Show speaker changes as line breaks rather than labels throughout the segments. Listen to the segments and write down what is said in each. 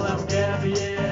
Ela quer
a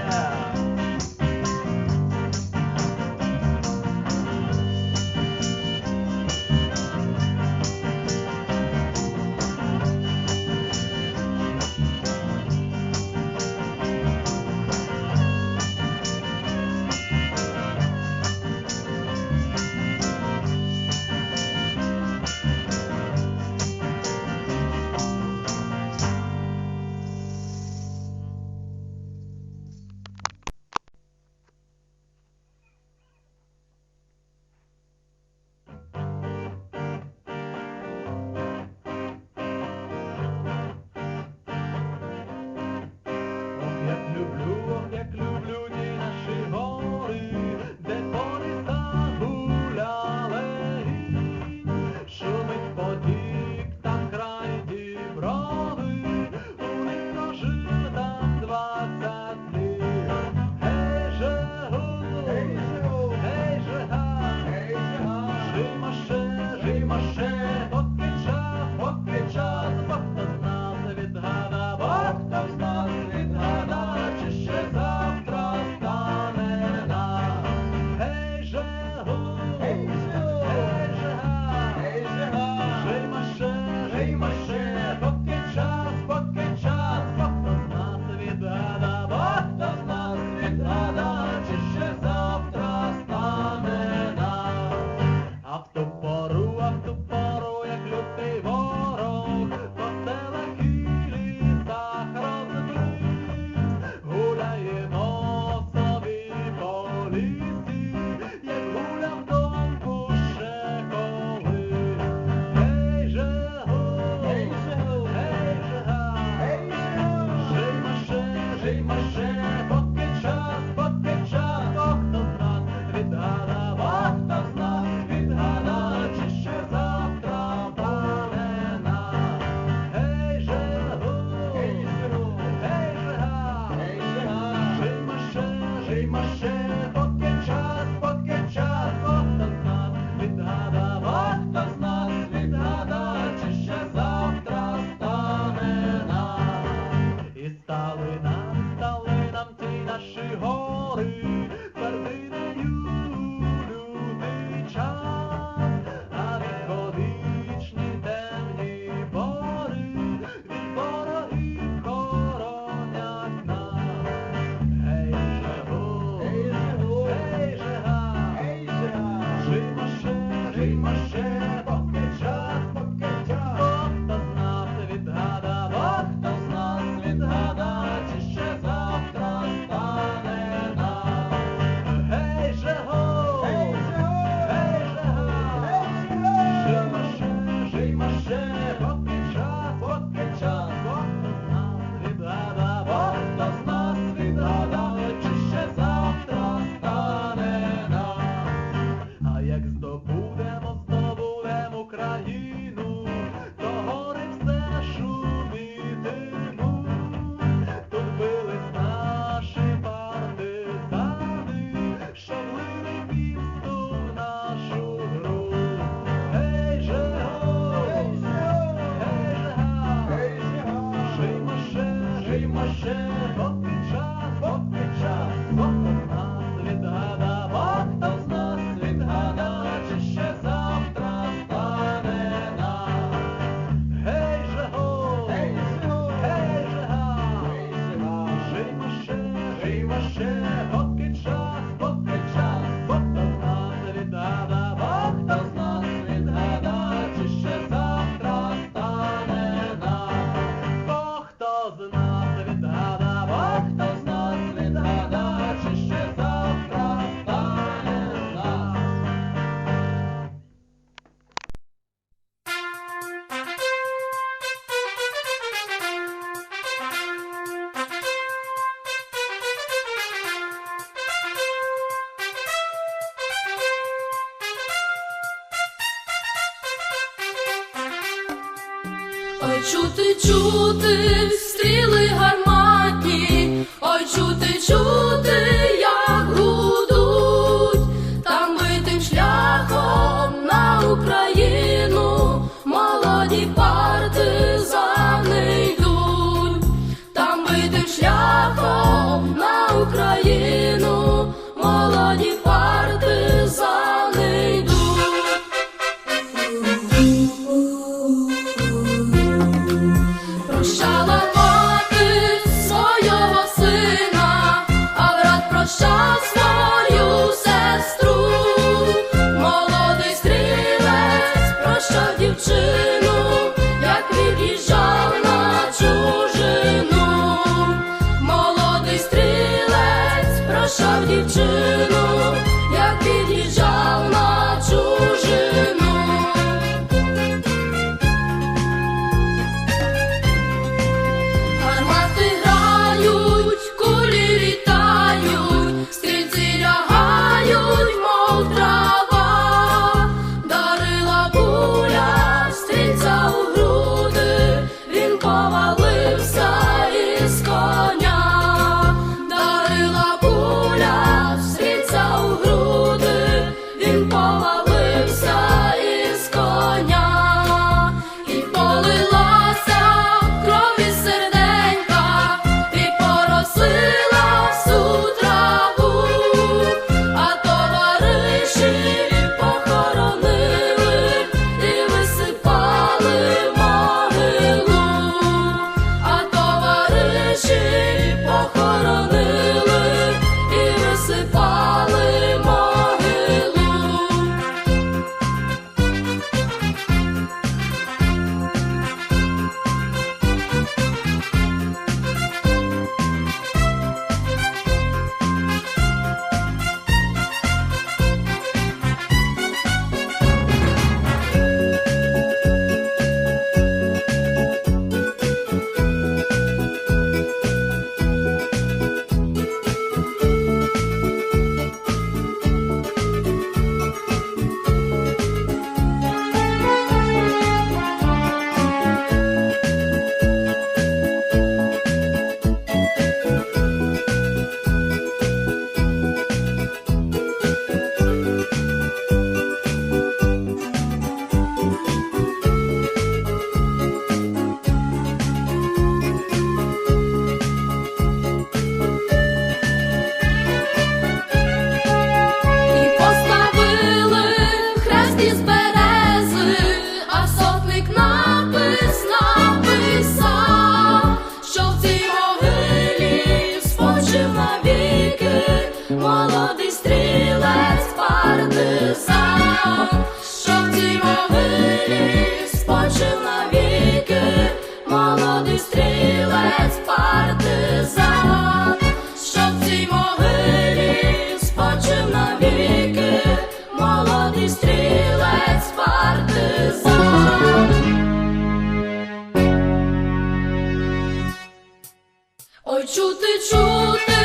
Чути, чути,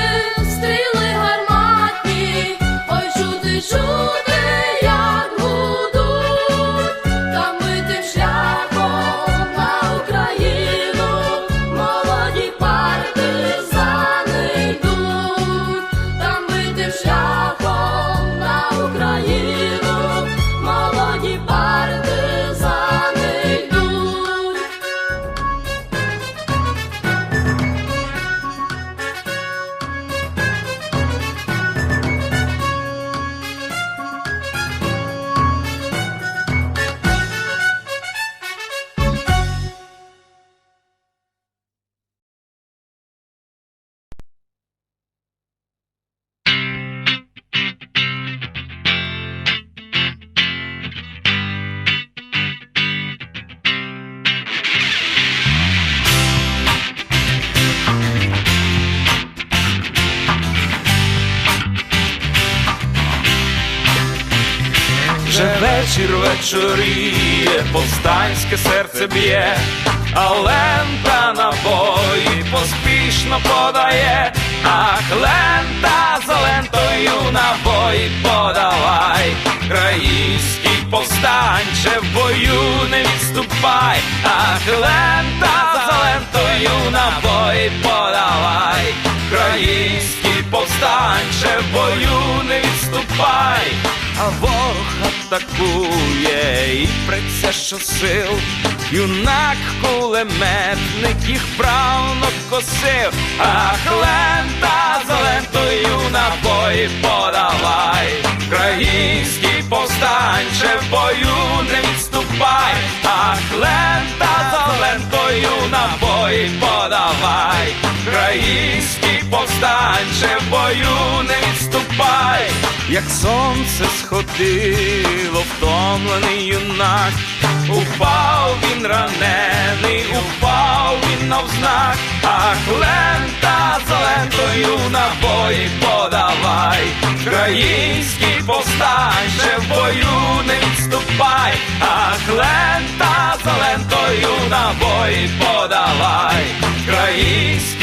стріли гарматні, ой, чути, чути.
вечір вечоріє, повстанське серце б'є, а лента на бої поспішно подає, ах, лента за лентою набої подавай, Країнський, повстанче в бою не відступай, ах, лента за лентою набої подавай, країнський, повстанче в бою не відступай а ворог атакує. І преться щосил, юнак кулеметник їх правно косив, ах лента за лентою набої подавай, Український повстанче в бою не відступай, ах лента за лентою набої подавай, Український повстанче в бою не відступай, як сонце сходило, втомлений юнак, упав він ранений, упав він навзнак, ах лента за лентою набої подавай, Український повстанче в бою не відступай, ах лента за лентою набої подавай, Український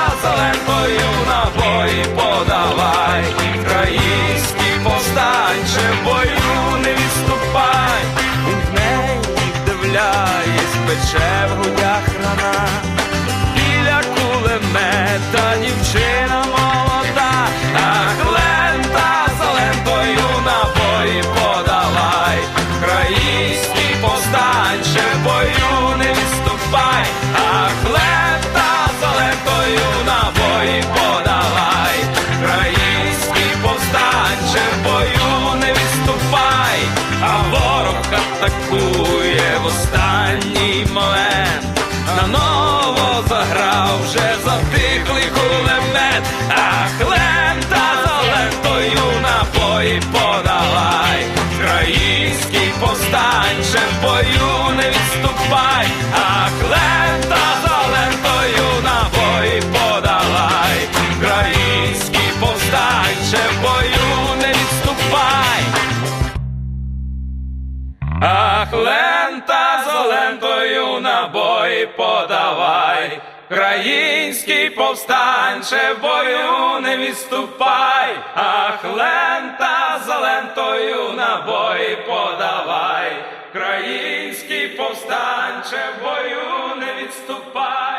за лентою набої подавай, Країнський повстанче в бою не відступай, він в неї дивляєсь, пече в грудях рана, біля кулемета дівчина Ах, лента з лентою набої подавай, Український повстанче бою не відступай, ах, лента з лентою набої подавай, Український повстанче бою не відступай.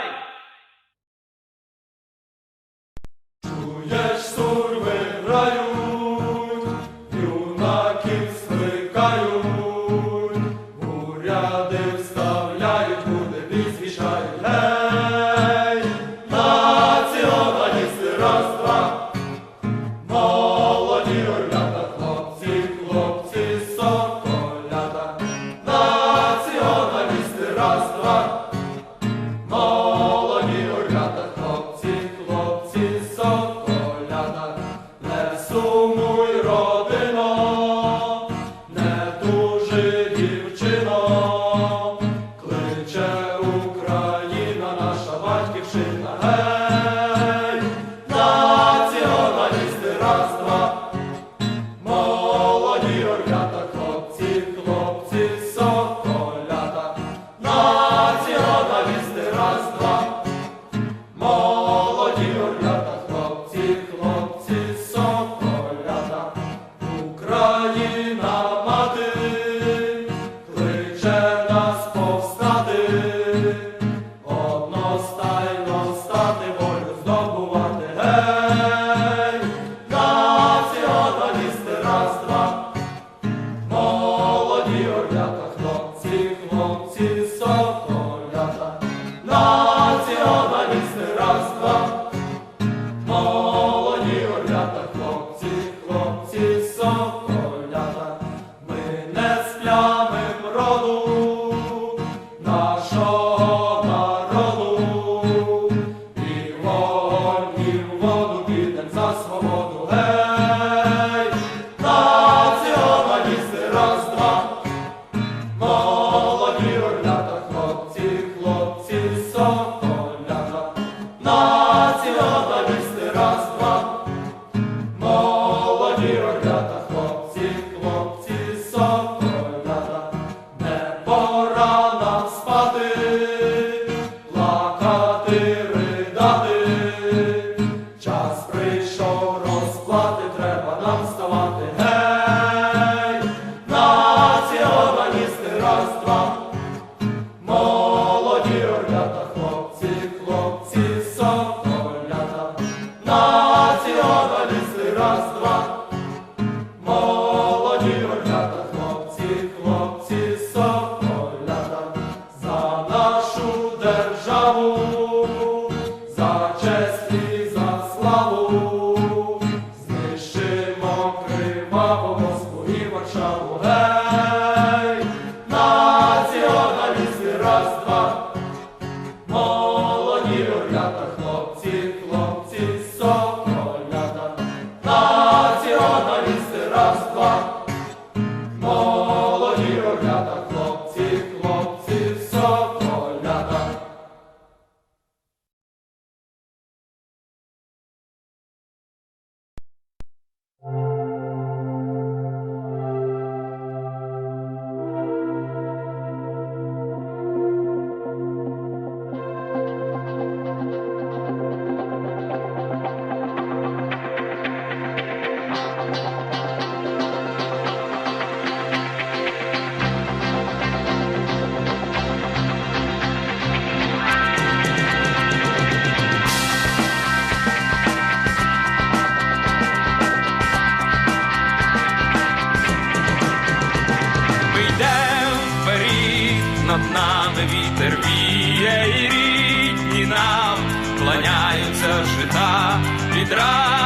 entrar.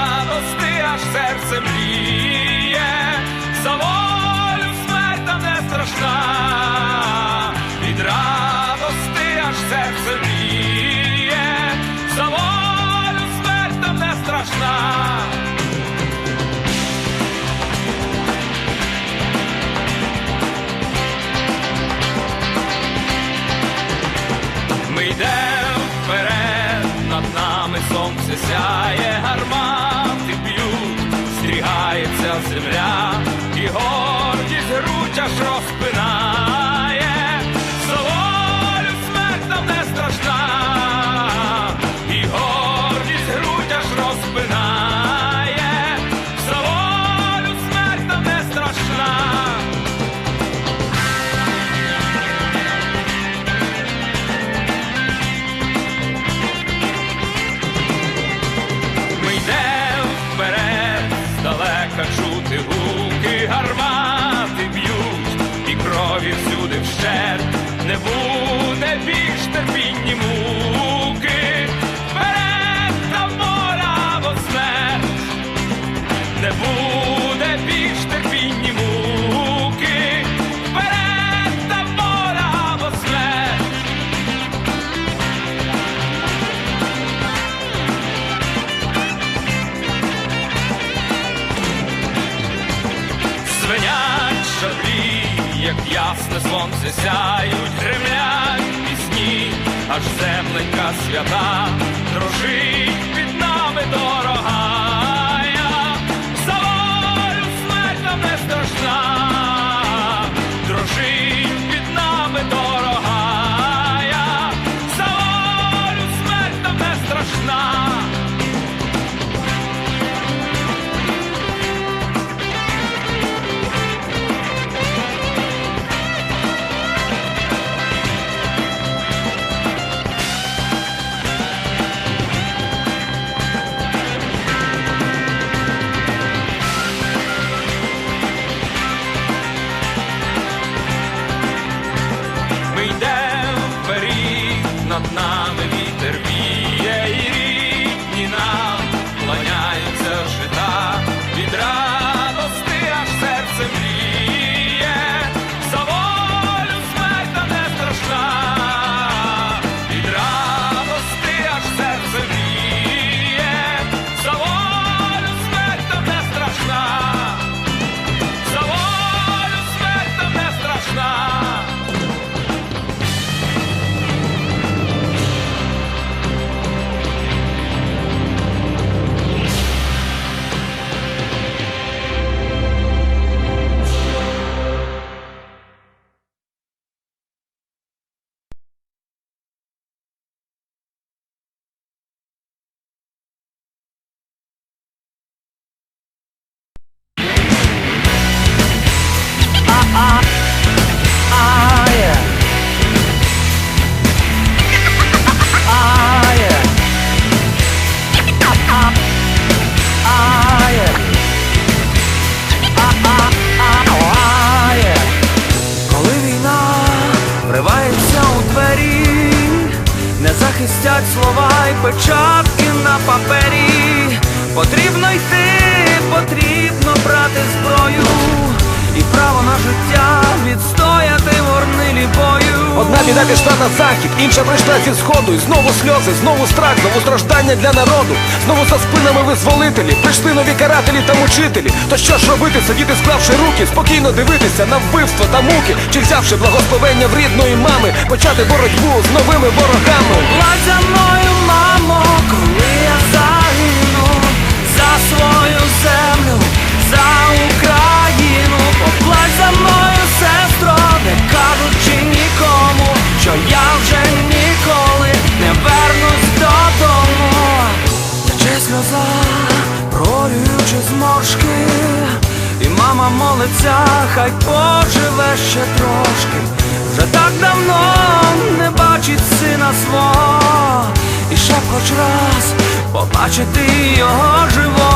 Аж земленька свята, дрожить
Одна пішла на захід, інша прийшла зі сходу. І знову сльози, знову страх, знову страждання для народу. Знову за спинами визволителі, прийшли нові карателі та мучителі. То що ж робити, сидіти, склавши руки, спокійно дивитися на вбивство та муки, чи взявши благословення в рідної мами, почати боротьбу з новими ворогами.
Плать за мною, мамо, коли я загину за свою землю, за Україну, поплач за мною, сестро, не кажучи що я вже ніколи не вернусь додому. Тече сльоза, пролюючи зморшки, і мама молиться, хай поживе ще трошки. Вже так давно не бачить сина свого, і ще хоч раз побачити його живого.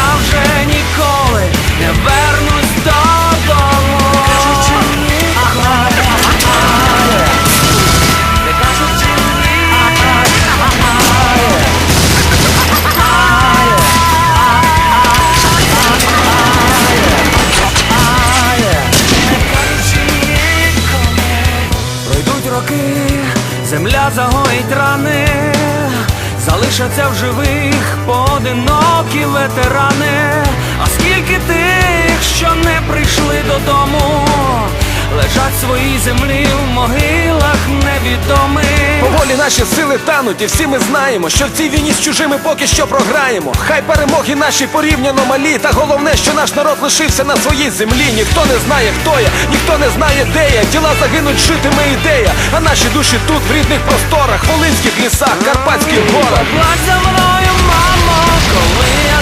я вже ніколи не вернусь залишаться в живих поодинокі ветерани. А скільки тих, що не прийшли додому, лежать в своїй землі в могилах невідомих.
Поволі наші сили тануть, і всі ми знаємо, що в цій війні з чужими поки що програємо. Хай перемоги наші порівняно малі, та головне, що наш народ лишився на своїй землі. Ніхто не знає, хто я, ніхто не знає, де я. Діла загинуть, житиме ідея. А наші душі тут, в рідних просторах, волинських лісах, карпатських горах.
Поплач за мною, мамо, коли я